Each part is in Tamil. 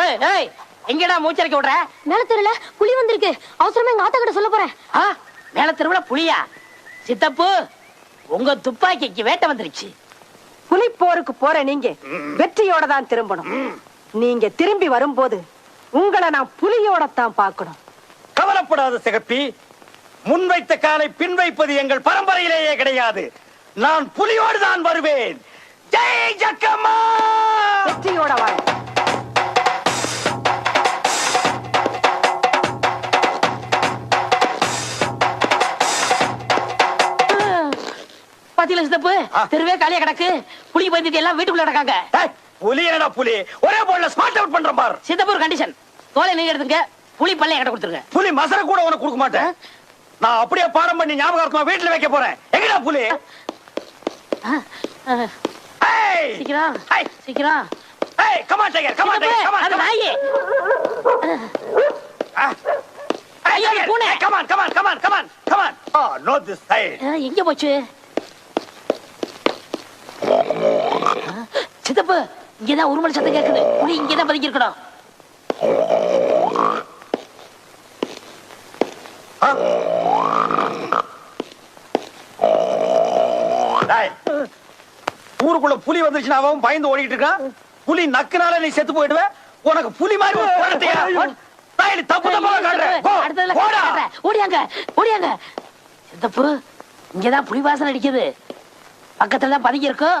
ஏய் ஏய் எங்கடா மூச்சரைக்க விடுற? மேல தெரியல புலி வந்திருக்கு. அவசரமா எங்க ஆத்தா கிட்ட சொல்ல போறேன். ஆ மேல திருவிழா புலியா? சித்தப்பு உங்க துப்பாக்கிக்கு வேட்டை வந்துருச்சு. புலி போருக்கு போற நீங்க வெற்றியோட தான் திரும்பணும். நீங்க திரும்பி வரும்போது உங்களை நான் புலியோட தான் பார்க்கணும். கவலைப்படாத சிகப்பி முன்வைத்த காலை பின் வைப்பது எங்கள் பரம்பரையிலேயே கிடையாது. நான் புலியோடு தான் வருவேன். ஜெய் ஜக்கம்மா! வெற்றியோட வாழ. பாத்தீங்களா சித்தப்பு. தெருவே காலியா கிடக்கு. புலி பயந்துட்டு எல்லாம் வீட்டுக்குள்ள கிடக்காங்க ஏய், புலி என்னடா புலி? ஒரே போல ஸ்மார்ட் அவுட் பண்றேன் பார். சித்தப்பு ஒரு கண்டிஷன் தோலை நீங்க எடுத்துங்க புலி பல்லைய கிட்ட கொடுத்துருங்க. புலி மசர கூட உனக்கு கொடுக்க மாட்டேன். நான் அப்படியே பாடம் பண்ணி ஞாபகம் வீட்டுல வைக்க போறேன். எங்கடா புலி? சீக்கிரம். சீக்கிரம். ஏய் come on tiger come on சித்தப்பு, டைகர் கம் அது ஆன் நாயி. ஐயோ, பூனை. Come on come on come on come on come on ah no this side எங்க போச்சு ஆ, சித்தப்பு இங்கதான் உருமல் சத்தம் கேக்குது. புலி இங்கதான் பதுங்கி இருக்கணும் ஊருக்குள்ள புலி வந்துச்சுன்னா அவன் பயந்து ஓடிட்டு இருக்கான். புலி நக்குனால நீ செத்து போயிடுவ. உனக்கு புலி மாதிரி தப்பு தப்பா. காட்டுறேன். ஓடியாங்க ஓடியாங்க. சித்தப்பு இங்கதான் புலி வாசனை அடிக்குது. பக்கத்துல தான் பதுங்கி இருக்கும்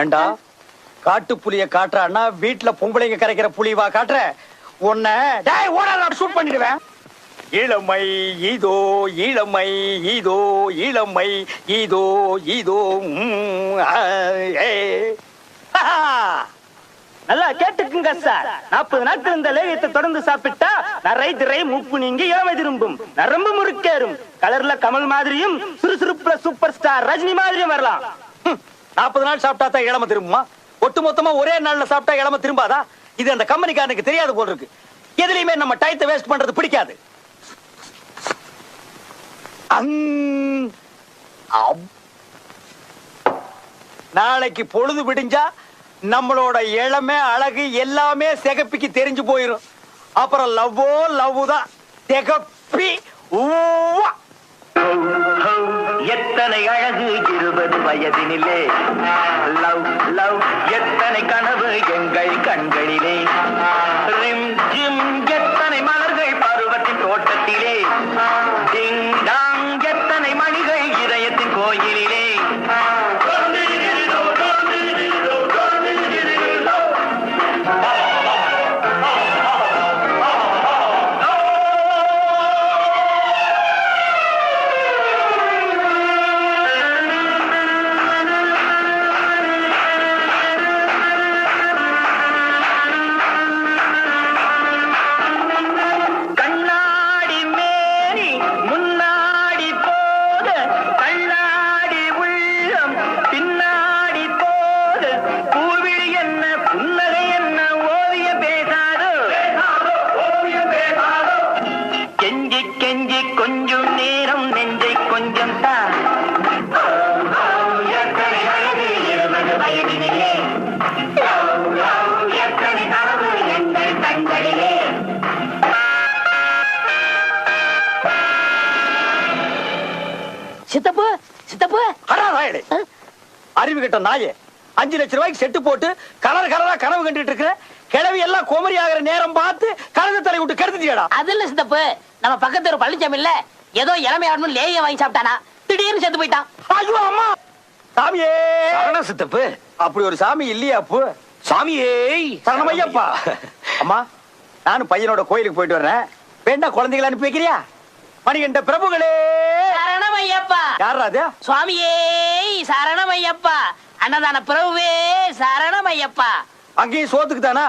ஏண்டா? காட்டு புலிய காட்டுறான்னா வீட்டுல பொம்பளைங்க கரைக்கிற புலிவா காட்டுற? உன்னை ஷூட் பண்ணிடுவேன். இளமை இதோ இளமை இதோ இளமை இதோ இதோ. நல்லா கேட்டுக்குங்க சார். நாற்பது நாட்கள் இந்த லேகியத்தை தொடர்ந்து சாப்பிட்டா நரை திரை மூப்பு நீங்க இளமை திரும்பும். நரம்பு முறுக்கேறும். கலர்ல கமல் மாதிரியும் சுறுசுறுப்புல சூப்பர் ஸ்டார் ரஜினி மாதிரியும் வரலாம். நாற்பது நாள் சாப்பிட்டா தான் இளம திரும்புமா? ஒட்டு மொத்தமா ஒரே நாள்ல சாப்பிட்டா இளம திரும்பாதா? இது அந்த கம்பெனிக்காரனுக்கு தெரியாது போல இருக்கு. எதுலயுமே நம்ம டயத்தை வேஸ்ட் பண்றது பிடிக்காது. நாளைக்கு பொழுது விடிஞ்சா நம்மளோட இளமை அழகு எல்லாமே சிகப்பிக்கு தெரிஞ்சு போயிடும் அப்புறம் லவ்வோ லவ் தான் சிகப்பி எத்தனை அழகு இருபது வயதினிலே. லவ் லவ் எத்தனை கனவு எங்கள் கண்களிலே. ரிம் ஜிம் எங்கள் கண்களிலே சித்தப்பு சித்தப்பு. அடாதாயடே. அறிவு கிட்ட நாயே அஞ்சு லட்சம் ரூபாய்க்கு செட்டு போட்டு கலர் கலரா கனவு கண்டுட்டு இருக்கிற கிழவி எல்லாம் குமரி ஆகிற நேரம் பார்த்து கலந்து தலை விட்டு கருத்துட்டியாடா அது இல்ல சித்தப்பு. நம்ம பக்கத்து ஒரு பழனிசாமி இல்ல ஏதோ இளமையாடணும் லேய வாங்கி சாப்பிட்டானா? திடீர்னு செத்து போயிட்டான். ஐயோ அம்மா! சாமியே! சரண சித்தப்பு. அப்படி ஒரு சாமி இல்லையா அப்பு? சாமியே! சரணமையப்பா அம்மா நானும் பையனோட கோயிலுக்கு போயிட்டு வர்றேன். வேண்டா குழந்தைகளை அனுப்பி வைக்கிறியா? மணிகண்ட பிரபுகளே! சரணமையப்பா யாரா அது? சுவாமியே சரணமையப்பா அன்னதான பிரபுவே சரணமையப்பா அங்கேயும் சோத்துக்கு தானா?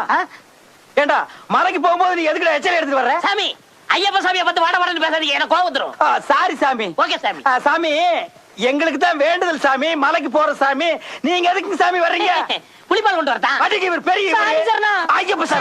ஏண்டா மலைக்கு போகும்போது நீ எதுக்குடா எச்சரிக்கை எடுத்துட்டு வர்ற? சாமி ஐயப்ப சாமியை பார்த்து வாட வாடன்னு பேசாதீங்க எனக்கு கோவம் வந்துரும். சாரி சாமி. ஓகே சாமி. சாமி எங்களுக்கு தான் வேண்டுதல் சாமி மலைக்கு போற சாமி. நீங்க எதுக்கு சாமி வர்றீங்க? புளிப்பால் கொண்டு வரதா அடிக்கு இவர் பெரிய. ஐயப்ப சார்